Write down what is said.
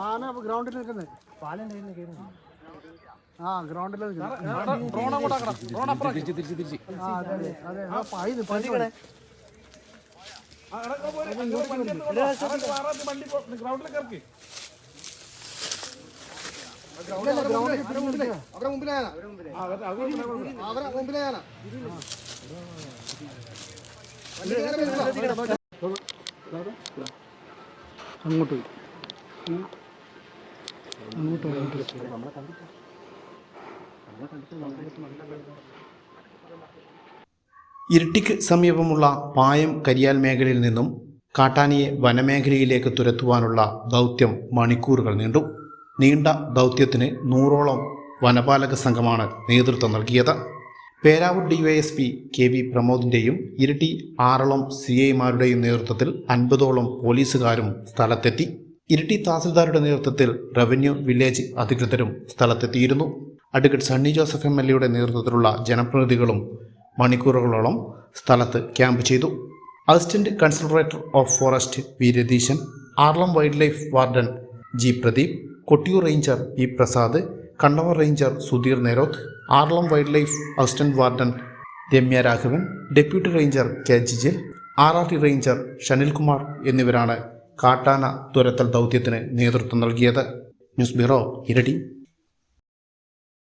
ആന ഗ്രൗണ്ടിൽ നിൽക്കുന്നത് ആ ഗ്രൗണ്ടിൽ അവരെ മുമ്പിലായാ അവരെ മുമ്പിലായാ അങ്ങോട്ട് പോയി. അങ്ങോട്ട്. ഇരിട്ടിക്ക് സമീപമുള്ള പായം കരിയാൽ മേഖലയിൽ നിന്നും കാട്ടാനിയെ വനമേഖലയിലേക്ക് തുരത്തുവാനുള്ള ദൗത്യം മണിക്കൂറുകൾ നീണ്ടു നീണ്ട ദൗത്യത്തിന് നൂറോളം വനപാലക സംഘമാണ് നേതൃത്വം നൽകിയത് പേരാവൂർ ഡിവൈഎസ്പി കെ വി പ്രമോദിന്റെയും ഇരട്ടി ആറളം സി ഐമാരുടെയും നേതൃത്വത്തിൽ അൻപതോളം പോലീസുകാരും സ്ഥലത്തെത്തി. ഇരട്ടി തഹസിൽദാരുടെ നേതൃത്വത്തിൽ റവന്യൂ വില്ലേജ് അധികൃതരും സ്ഥലത്തെത്തിയിരുന്നു. Advocate Sunny Joseph M L എയുടെ നേതൃത്വത്തിലുള്ള ജനപ്രതിനിധികളും മണിക്കൂറുകളോളം സ്ഥലത്ത് ക്യാമ്പ് ചെയ്തു. Assistant conservator of forest V Ratheesan Aralam wild life warden G Pradeep Kottiyoor ranger P Prasad Kannavam ranger Sudheer Nerothu Aralam wild life assistant warden Ramya Raghavan deputy ranger K Jijil R R T ranger Shanilkumar എന്നിവരാണ് കാട്ടാന തുരത്തൽ ദൗത്യത്തിന് നേതൃത്വം നൽകിയത്. News bureau ഇരട്ടി